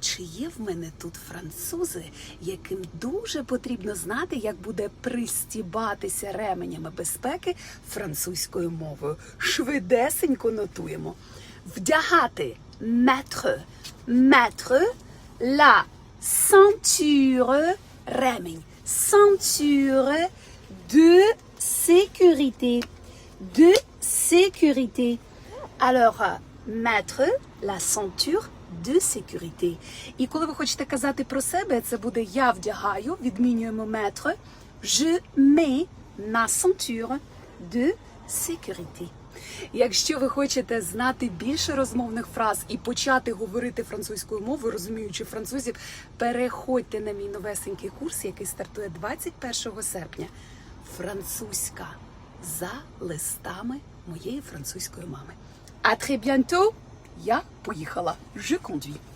чи є в мене тут французи, яким дуже потрібно знати, як буде пристібатися ременями безпеки французькою мовою? Швидесенько нотуємо. Вдягати mettre, mettre, la ceinture, ремень, ceinture de sécurité, de sécurité. Alors, euh, mettre la ceinture de sécurité. І коли ви хочете казати про себе, це буде я вдягаю, відмінюємо mettre, je mets ma ceinture de sécurité. Якщо ви хочете знати більше розмовних фраз і почати говорити французькою мовою, розуміючи французів, переходьте на мій новесенький курс, який стартує 21 серпня. Французька за листами моєї французької мами. А très bientôt! Я поїхала. Je conduis.